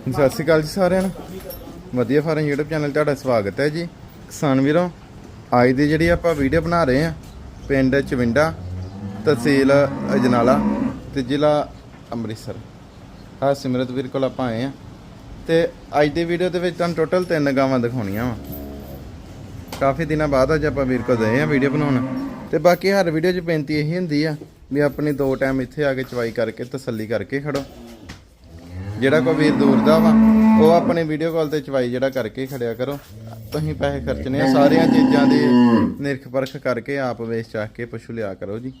ਸਤਿ ਸ਼੍ਰੀ ਅਕਾਲ ਜੀ ਸਾਰਿਆਂ ਨੂੰ। ਵਧੀਆ ਫਾਰਮ YouTube ਚੈਨਲ ਤੁਹਾਡਾ ਸਵਾਗਤ ਹੈ ਜੀ। ਕਿਸਾਨ ਵੀਰੋ, ਅੱਜ ਦੀ ਜਿਹੜੀ ਆਪਾਂ ਵੀਡੀਓ ਬਣਾ ਰਹੇ ਆ ਪਿੰਡ ਚਵਿੰਡਾ, ਤਹਿਸੀਲ ਅਜਨਾਲਾ ਤੇ ਜ਼ਿਲ੍ਹਾ ਅੰਮ੍ਰਿਤਸਰ। ਹਾਂ ਸਿਮਰਤ ਵੀਰ ਕੋਲ ਆਪਾਂ ਆਏ ਆ ਤੇ ਅੱਜ ਦੀ ਵੀਡੀਓ ਦੇ ਵਿੱਚ ਤੁਹਾਨੂੰ ਟੋਟਲ ਤਿੰਨ ਗਾਵਾਂ ਦਿਖਾਉਣੀਆਂ ਵਾ। ਕਾਫੀ ਦਿਨਾਂ ਬਾਅਦ ਅੱਜ ਆਪਾਂ ਵੀਰ ਕੋਲ ਗਏ ਆ ਵੀਡੀਓ ਬਣਾਉਣ। ਤੇ ਬਾਕੀ ਹਰ ਵੀਡੀਓ 'ਚ ਬੇਨਤੀ ਇਹੀ ਹੁੰਦੀ ਆ ਵੀ ਆਪਣੀ ਦੋ ਟਾਈਮ ਇੱਥੇ ਆ ਕੇ ਚਵਾਈ ਕਰਕੇ ਤਸੱਲੀ ਕਰਕੇ ਖੜੋ। ਜਿਹੜਾ ਕੋਈ ਵੀਰ ਦੂਰ ਦਾ ਵਾ ਉਹ ਆਪਣੀ ਵੀਡੀਓ ਕਾਲ ਤੇ ਚਵਾਈ ਜਿਹੜਾ ਕਰਕੇ ਖੜਿਆ ਕਰੋ। ਤੁਸੀਂ ਪੈਸੇ ਖਰਚਣੇ ਆ ਸਾਰੀਆਂ ਚੀਜ਼ਾਂ ਦੀ ਨਿਰਖ ਪਰਖ ਕਰਕੇ ਆਪ ਵੇਚ ਚਾਹ ਕੇ ਪਸ਼ੂ ਲਿਆ ਕਰੋ ਜੀ।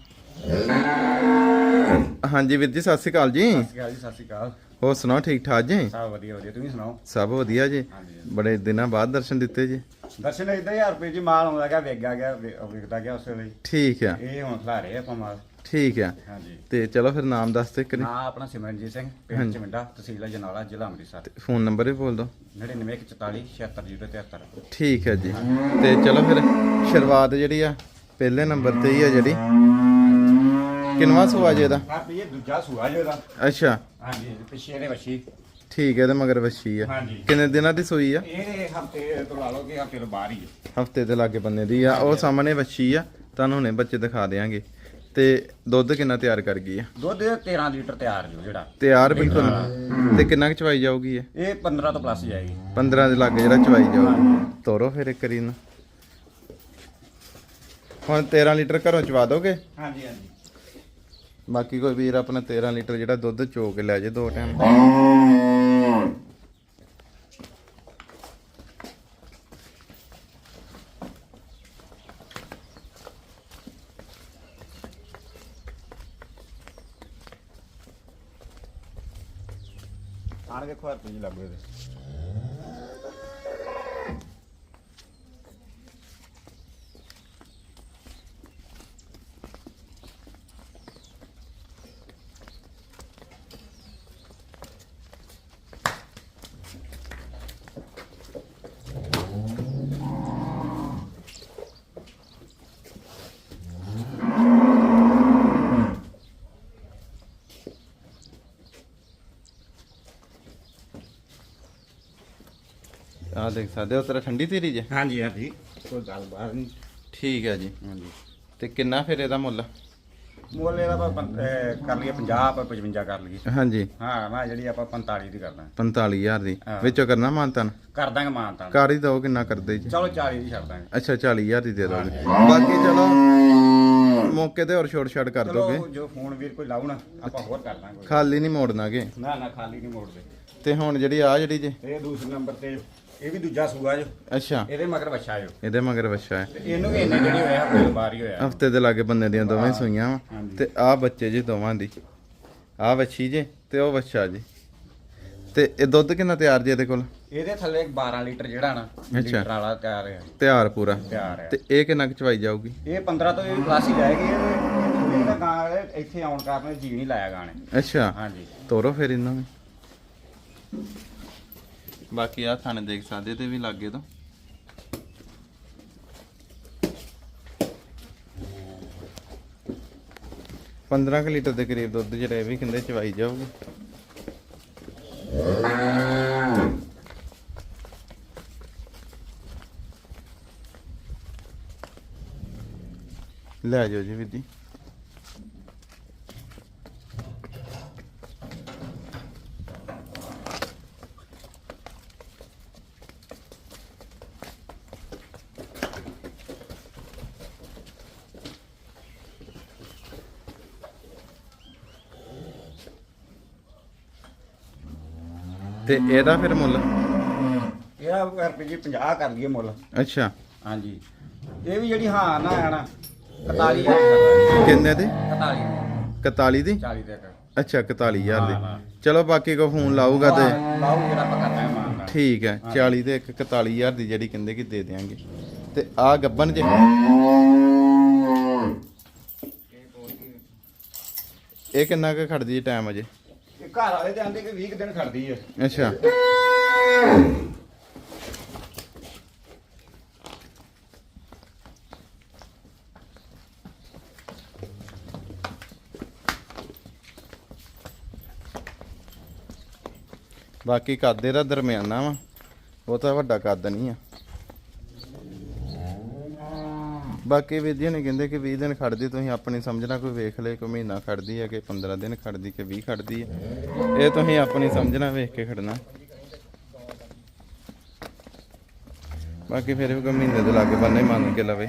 ਹਾਂਜੀ ਵੀਰ ਜੀ ਸਤਿ ਸ਼੍ਰੀ ਅਕਾਲ ਜੀ। ਸਤਿ ਸ਼੍ਰੀ ਅਕਾਲ ਜੀ ਸਤਿ ਸ਼੍ਰੀ ਅਕਾਲ। ਹੋਰ ਸੁਣਾਓ ਠੀਕ ਠਾਕ ਜੀ? ਸਭ ਵਧੀਆ ਵਧੀਆ। ਤੁਸੀਂ ਸੁਣਾਓ? ਸਭ ਵਧੀਆ ਜੀ। ਬੜੇ ਦਿਨਾਂ ਬਾਅਦ ਦਰਸ਼ਨ ਦਿੱਤੇ ਜੀ। ਦਰਸ਼ਨ ਇਦਾਂ ਹਜ਼ਾਰ ਰੁਪਏ ਜੀ ਮਾਲ ਆਉਂਦਾ ਗਿਆ ਵੇਗਾ ਗਿਆ ਵੇ- ਵਿਕਦਾ ਗਿਆ ਉਸ ਵੇਲੇ। ਠੀਕ ਆ। ਇਹ ਹੁਣ ਖਲਾ ਰਹੇ ਆਪਾਂ ਮਾਲ। ਠੀਕ ਆ। ਹਾਂਜੀ। ਤੇ ਚਲੋ ਫਿਰ ਨਾਮ ਦੱਸ ਤੇ ਕਰੀ ਨਾਂ ਆਪਣਾ ਸਿਮਰਨਜੀਤ ਸਿੰਘ ਪਿੰਡ ਚਮਿੰਡਾ ਤਹਿਸੀਲ ਜਨਾਲਾ ਜ਼ਿਲ੍ਹਾ ਅੰਮ੍ਰਿਤਸਰ। ਫੋਨ ਨੰਬਰ ਵੀ ਬੋਲ ਦਿਓ। 9944 76073 ਠੀਕ ਹੈ ਜੀ। ਤੇ ਚਲੋ ਫਿਰ ਸ਼ੁਰੂਆਤ ਜਿਹੜੀ ਆ ਪਹਿਲੇ ਨੰਬਰ ਤੇ ਹੀ ਆ ਜਿਹੜੀ। ਕਿੰਨਵਾ ਸੂਆ ਜੇ ਦਾ ਆ ਇਹ ਦੂਜਾ ਸੂਆ ਜੋ ਦਾ ਅੱਛਾ। ਹਾਂਜੀ ਪਿੱਛੇ ਇਹਦੇ ਵੱਛੀ। ਠੀਕ ਹੈ ਤੇ ਮਗਰ ਵੱਛੀ ਆ। ਹਾਂਜੀ। ਕਿੰਨੇ ਦਿਨਾਂ ਦੀ ਸੂਈ ਆ? ਇਹ ਹਫ਼ਤੇ ਤੋਂ ਲਾ ਲਓ ਕਿ ਹਫ਼ਤੇ ਤੋਂ ਬਾਹਰ ਹੀ ਹੈ ਹਫ਼ਤੇ ਦੇ ਲਾਗੇ ਬੰਨੇ ਦੀ ਆ। ਉਹ ਸਾਹਮਣੇ ਵੱਛੀ ਆ। ਤੁਹਾਨੂੰ ਹੁਣੇ ਬੱਚੇ ਦਿਖਾ ਦੇਾਂਗੇ ਤੇ ਦੁੱਧ ਕਿੰਨਾ ਤਿਆਰ ਕਰ ਗਈ ਆ? ਦੁੱਧ 13 ਲੀਟਰ ਤਿਆਰ ਜੋ ਜਿਹੜਾ। ਤਿਆਰ ਬਿਲਕੁਲ। ਤੇ ਕਿੰਨਾ ਕੁ ਚਵਾਈ ਜਾਊਗੀ ਇਹ? ਇਹ 15 ਤੋਂ ਪਲੱਸ ਜਾਏਗੀ। 15 ਦੇ ਲਾਗੇ ਜਿਹੜਾ ਚਵਾਈ ਜਾਊਗੀ ਤੋਰੋ ਫਿਰ ਇੱਕ ਵਾਰੀ ਨੂੰ ਹੁਣ 13 ਲੀਟਰ ਘਰੋਂ ਚਵਾ ਦੋਗੇ? ਹਾਂਜੀ ਹਾਂਜੀ। ਬਾਕੀ ਕੋਈ ਵੀਰ ਆਪਣਾ 13 ਲੀਟਰ ਜਿਹੜਾ ਦੁੱਧ ਚੋ ਕੇ ਲੈ ਜੇ ਦੋ ਟਾਈਮ। ਆਣ ਵੇਖੋ ਹਰ ਪੀਜ ਲੱਗੋ ਇਹਦੇ। ਆਹ ਦੇਖ ਸਕਦੇ ਹੋ ਤੇਰਾ ਠੰਡੀ ਤੇਰੀ ਜੇ? ਹਾਂਜੀ ਹਾਂਜੀ। ਕੋਈ ਗੱਲ ਬਾਤ ਨਹੀਂ। ਠੀਕ ਹੈ ਜੀ। ਹਾਂਜੀ। ਤੇ ਕਿੰਨਾ ਫਿਰ ਇਹਦਾ ਮੁੱਲ? ਮੁੱਲ ਇਹਦਾ ਆਪਾਂ ਪੰ- ਅਹ ਕਰ ਲਈਏ 50 ਆਪਾਂ 55 ਕਰ ਲਈਏ। ਹਾਂਜੀ। ਹਾਂ ਮੈਂ ਜਿਹੜੀ ਆਪਾਂ 45 ਦੀ ਕਰਦਾ। 45000 ਦੀ। ਹਾਂ। ਵਿੱਚੋਂ ਕਰਨਾ ਮਾਨਤਨ? ਕਰ ਦਾਂਗੇ ਮਾਨ ਤਾਂ ਕਰ ਹੀ ਦੋ ਕਿੰਨਾ ਕਰਦੇ ਜੀ? ਚਲੋ 40 ਦੀ ਛੱਡ ਦਾਂਗੇ। ਅੱਛਾ 40000 ਦੀ ਦੇ ਦੋਗੇ ਬਾਕੀ ਚਲੋ ਮੌਕੇ ਤੇ ਹੋਰ ਛੋਟ ਛਾਟ ਕਰ ਦੋਗੇ। ਚਲੋ ਜੋ ਫੋਨ ਵੀਰ ਕੋਈ ਲਾਉਣਾ ਆਪਾਂ ਹੋਰ ਕਰ ਦਾਂਗੇ। ਖਾਲੀ ਨਹੀਂ ਮੋੜਨਾਗੇ। ਨਾ ਨਾ ਖਾਲੀ ਨਹੀਂ ਮੋੜਦੇ। ਤੇ ਹੁਣ ਜਿਹੜੀ ਆ ਜਿਹੜੀ ਜੇ? ਇਹ ਦੂਸਰੇ ਨੰਬਰ ਤੇ ਇਹ ਵੀ ਦੂਜਾ ਸੂਆ ਜੋ। ਅੱਛਾ। ਇਹਦੇ ਮਗਰ ਵੱਛਾ ਜੋ। ਇਹਦੇ ਮਗਰ ਵੱਛਾ ਹੈ। ਤੇ ਇਹਨੂੰ ਵੀ ਇੰਨੇ ਜਿਹੜੀ ਹੋਇਆ ਹਫ਼ਤੇ ਤੋਂ ਬਾਹਰ ਹੀ ਹੋਇਆ। ਹਫ਼ਤੇ ਦੇ ਲਾਗੇ ਬੰਨੇ ਦੀਆਂ ਦੋਵੇਂ ਸੂਈਆਂ ਵਾ। ਹਾਂਜੀ। ਤੇ ਆ ਬੱਚੇ ਜੀ ਦੋਵਾਂ ਦੀ। ਆ ਵੱਛੀ ਜੇ ਤੇ ਉਹ ਵੱਛਾ ਜੀ। ਤੇ ਇਹ ਦੁੱਧ ਕਿੰਨਾ ਤਿਆਰ ਜੀ ਇਹਦੇ ਕੋਲ? ਇਹਦੇ ਥੱਲੇ 12 ਲੀਟਰ ਜਿਹੜਾ ਨਾ ਲੀਟਰ ਵਾਲਾ ਤਿਆਰ ਹੈ ਤਿਆਰ ਪੂਰਾ। ਤਿਆਰ ਹੈ ਤੇ ਇਹ ਕਿੰਨਾ ਕੁ ਚਵਾਈ ਜਾਊਗੀ? ਇਹ 15 ਤੋਂ ਇਹ ਪਲੱਸ ਹੀ ਜਾਏਗੀ ਇਹ ਇਹਦਾ ਗਾਂ ਵਾਲੇ ਇੱਥੇ ਆਉਣ ਕਾਰਨ ਜੀ ਨਹੀਂ ਲਾਇਆ ਗਾਣੇ ਅੱਛਾ। ਹਾਂਜੀ। ਤੋਰੋ ਫਿਰ ਇਹਨਾਂ ਨੂੰ ਬਾਕੀ ਆ ਥਾਣੇ ਦੇਖ ਸਕਦੇ ਤੇ ਵੀ ਲਾਗੇ ਤੋਂ। ਪੰਦਰਾਂ ਕੁ ਲੀਟਰ ਦੇ ਕਰੀਬ ਦੁੱਧ ਜਿਹੜਾ ਇਹ ਵੀ ਕਹਿੰਦੇ ਚਵਾਈ ਜਾਊਗੀ। ਲੈ ਜਾਓ ਜੀ ਵੀਰ ਜੀ ਤੇ ਇਹਦਾ ਫਿਰ ਮੁੱਲ? ਇਹਦਾ ਰੁਪਏ 50 ਕਰ ਲਈਏ ਮੁੱਲ। ਅੱਛਾ। ਹਾਂਜੀ। ਇਹ ਵੀ ਜਿਹੜੀ ਹਾਂ ਨਾ ਆਣਾ 41000 ਦੀ। ਕਿੰਨੇ ਦੇ? 41 41 ਦੀ? 40 ਦੇ ਅੱਛਾ 41000 ਹਾਂ, ਦੀ। ਚਲੋ ਬਾਕੀ ਕੋ ਫੋਨ ਲਾਊਗਾ ਤੇ ਲਾਓ ਜਿਹੜਾ ਆਪਾਂ ਕਰਦਾ ਹੈ ਠੀਕ ਹੈ 40 ਦੇ ਇੱਕ 41000 ਦੀ ਜਿਹੜੀ ਕਹਿੰਦੇ ਕਿ ਦੇ ਦੇਾਂਗੇ ਤੇ ਆ ਗੱਬਨ ਜੇ। ਇਹ ਕਿੰਨਾ ਕੁ ਖੜਦੀ ਟਾਈਮ ਅਜੇ? ਘਰ ਵਾਲੇ ਤੇ ਆਂਦੇ ਕਿ 20 ਦਿਨ ਖੜਦੀ ਹੈ ਅੱਛਾ। ਬਾਕੀ ਕੱਦ ਇਹਦਾ ਦਰਮਿਆਨਾ ਵਾ, ਉਹ ਤਾਂ ਵੱਡਾ ਕੱਦ ਨਹੀਂ ਆ। ਬਾਕੀ ਵਿਧੀ ਨੇ ਕਹਿੰਦੇ ਕਿ 20 ਦਿਨ ਖੜਦੀ ਤੁਸੀਂ ਆਪਣੀ ਸਮਝਣਾ ਕੋਈ ਵੇਖ ਲੈ ਕੋਈ ਮਹੀਨਾ ਖੜਦੀ ਹੈ ਕਿ 15 ਦਿਨ ਖੜਦੀ ਕਿ 20 ਖੜਦੀ ਹੈ। ਇਹ ਤੁਸੀਂ ਆਪਣੀ ਸਮਝਣਾ ਵੇਖ ਕੇ ਖੜਨਾ ਬਾਕੀ ਫਿਰ ਵੀ ਕੋਈ ਮਹੀਨੇ ਦੇ ਲਾਗੇ ਬੰਨੇ ਮੰਨ ਕੇ ਲਵੇ।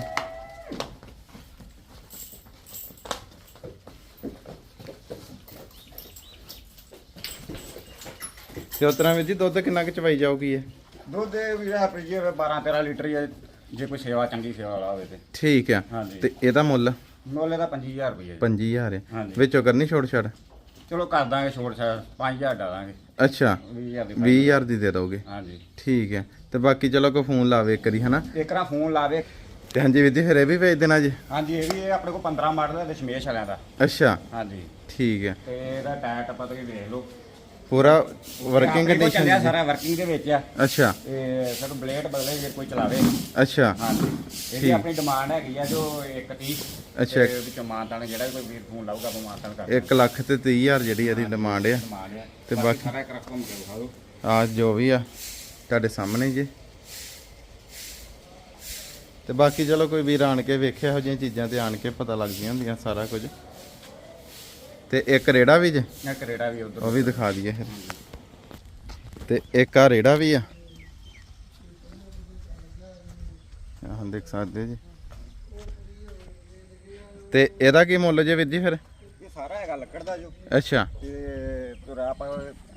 ਤੇ ਉਸ ਤਰ੍ਹਾਂ ਦੁੱਧ ਕਿੰਨਾ ਕੁ ਚਵਾਈ ਜਾਊਗੀ ਇਹ? ਦੁੱਧ ਇਹ ਵੀ ਆਪਣੀ ਜੀ 12 13 ਲੀਟਰ ਹੀ ਹੈ। ਜੇ ਕੋਈ ਸੇਵਾ ਚੰਗੀ ਸੇਵਾ ਵਾਲਾ ਹੋਵੇ ਤੇ। ਠੀਕ ਆ। ਹਾਂਜੀ। ਤੇ ਇਹਦਾ ਮੁੱਲ? ਮੁੱਲ ਇਹਦਾ 25000 ਰੁਪਏ ਜੀ। 5000 ਹੈ ਹਾਂਜੀ। ਵਿੱਚੋਂ ਕਰਨੀ ਛੋੜ ਛੜ ਚਲੋ ਕਰ ਦਾਂਗੇ ਛਾੜ 5000 ਡਾਲਾਂਗੇ ਅੱਛਾ। 20000 ਦੀ 20000 ਦੀ ਦੇ ਦੋਗੇ? ਹਾਂਜੀ। ਠੀਕ ਹੈ ਤੇ ਬਾਕੀ ਚਲੋ ਕੋ ਫੋਨ ਲਾਵੇ ਇੱਕ ਵਾਰੀ ਹਨਾ? ਇੱਕ ਰਾਂ ਫੋਨ ਲਾਵੇ। ਤੇ ਹਾਂਜੀ ਵੀਰ ਜੀ ਫਿਰ ਇਹ ਵੀ ਵੇਚ ਦੇਣਾ ਜੀ? ਹਾਂਜੀ ਇਹ ਵੀ ਇਹ ਆਪਣੇ ਕੋਲ 15 ਮਾਡਲ ਹੈ ਦਸ਼ਮੇਸ਼ ਵਾਲਿਆਂ ਦਾ। ਅੱਛਾ। ਹਾਂਜੀ। ਠੀਕ ਹੈ ਤੇ ਇਹਦਾ ਟਾਇਰ ਟੱਪਾ ਤੁਸੀਂ ਵੇਖ ਲਓ। ਪੂਰਾ ਵਰਕਿੰਗ ਕੋਲ ਚੱਲਿਆ ਕੰਡੀਸ਼ਨ ਸਾਰਾ ਵਰਕਿੰਗ ਦੇ ਵਿੱਚ ਆ। ਅੱਛਾ। ਤੇ ਸਰ ਬਲੇਡ ਬਦਲੇ ਜੇ ਕੋਈ ਚਲਾਵੇ। ਅੱਛਾ। ਹਾਂਜੀ। ਇਹਦੀ। ਆਪਣੀ ਡਿਮਾਂਡ ਹੈਗੀ ਆ ਜੋ 130 ਅੱਛਾ। ਵਿੱਚੋਂ ਮਾਨਤਾਨ ਜਿਹੜਾ ਕੋਈ ਵੀਰ ਫੋਨ ਲਾਊਗਾ ਆਪਾਂ ਮਾਨਤਾਨ ਕਰ 1 ਲੱਖ ਤੇ 30000 ਜਿਹੜੀ ਇਹਦੀ ਡਿਮਾਂਡ ਆ। ਤੇ ਬਾਕੀ- ਸਾਰਾ ਇੱਕ ਰਕਮ ਵਿਖਾ ਦਿਓ ਆ ਜੋ ਵੀ ਆ ਤੁਹਾਡੇ ਸਾਹਮਣੇ ਜੀ। ਤੇ ਬਾਕੀ ਚਲੋ ਕੋਈ ਵੀਰ ਆਣ ਕੇ ਵੇਖਿਆ ਇਹੋ ਜਿਹੀਆਂ ਚੀਜ਼ਾਂ ਤੇ ਆਣ ਕੇ ਪਤਾ ਲੱਗਦੀਆਂ ਹੁੰਦੀਆਂ ਸਾਰਾ ਕੁਝ। ਤੇ ਇੱਕ ਰੇੜਾ ਵੀ ਜੇ? ਇਹ ਕਰੇੜਾ ਵੀ ਉਧਰ। ਉਹ ਵੀ ਦਿਖਾ ਦਈਏ ਫਿਰ। ਤੇ ਇੱਕ ਆ ਰੇੜਾ ਵੀ ਆ। ਆਹ ਦੇਖ ਸਕਦੇ ਜੀ। ਤੇ ਇਹਦਾ ਕੀ ਮੁੱਲ ਜੇ ਵੀਰ ਜੀ ਫਿਰ? ਇਹ ਸਾਰਾ ਹੈਗਾ ਲੱਕੜ ਦਾ ਜੋ। ਅੱਛਾ। ਤੇ ਤੁਰਾ ਆਪਾਂ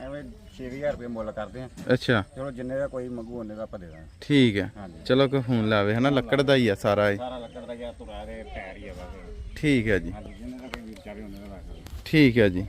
ਐਵੇਂ 6000 ਰੁਪਏ ਮੁੱਲ ਕਰਦੇ ਆ ਅੱਛਾ। ਚਲੋ ਜਿੰਨੇ ਦਾ ਕੋਈ ਮੰਗੂ ਉਹਨੇ ਦਾ ਆਪਾਂ ਦੇ ਦਾਂਗੇ। ਠੀਕ ਹੈ। ਹਾਂਜੀ। ਚਲੋ ਕੋਈ ਫੋਨ ਲਾਵੇ ਹਨਾ? ਲੱਕੜ ਦਾ ਹੀ ਆ ਸਾਰਾ ਇਹ। ਸਾਰਾ ਲੱਕੜ ਦਾ ਗਿਆ ਤੁਰਾ ਦੇ ਟਾਇਰ ਹੀ ਆ ਬਸ। ਠੀਕ ਹੈ ਜੀ। ਹਾਂਜੀ ਜਿੰਨੇ ਦਾ ਕੋਈ ਵੀਰ ਚਾਵੇ ਉਹਨੇ ਦਾ ਰੱਖ ਠੀਕ ਹੈ ਜੀ।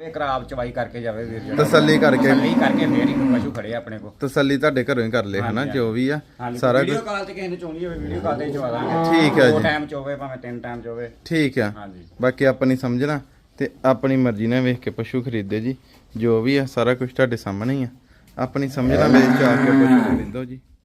ਇਹ ਖਰਾਬ ਚਵਾਈ ਕਰਕੇ ਜਾਵੇ ਵੀਰ ਜਿਹੜਾ ਤਸੱਲੀ ਕਰਕੇ। ਤਸੱਲੀ ਕਰਕੇ ਫੇਰ ਹੀ ਪਸ਼ੂ ਖੜੇ ਆਪਣੇ ਕੋਲ। ਤਸੱਲੀ ਤੁਹਾਡੇ ਘਰੋਂ ਹੀ ਕਰ ਲੈ ਹਨਾ ਜੋ ਵੀ ਆ। ਸਾਰਾ ਵੀਡੀਓ ਕਾਲ ਤੇ ਕਿਸੇ ਨੇ ਚੋਣੀ ਹੋਵੇ ਵੀਡੀਓ ਕਾਲ ਤੇ ਹੀ ਚਵਾ ਦਾਂਗੇ। ਠੀਕ ਹੈ ਦੋ ਜੀ। ਟਾਈਮ ਚੋਵੇ ਭਾਵੇਂ ਤਿੰਨ ਟਾਈਮ ਚੋਵੇ। ਠੀਕ ਆ। ਹਾਂਜੀ। ਬਾਕੀ ਆਪਣੀ ਸਮਝਣਾ ਤੇ ਆਪਣੀ ਮਰਜ਼ੀ ਨਾਲ ਵੇਖ ਕੇ ਪਸ਼ੂ ਖਰੀਦੇ ਜੀ। ਜੋ ਵੀ ਆ ਸਾਰਾ ਕੁਝ ਤੁਹਾਡੇ ਸਾਹਮਣੇ ਹੀ ਆ। ਆਪਣੀ ਸਮਝਣਾ ਵਿੱਚ ਆ ਕੇ ਪਸ਼ੂ ਖਰੀਦੋ ਜੀ।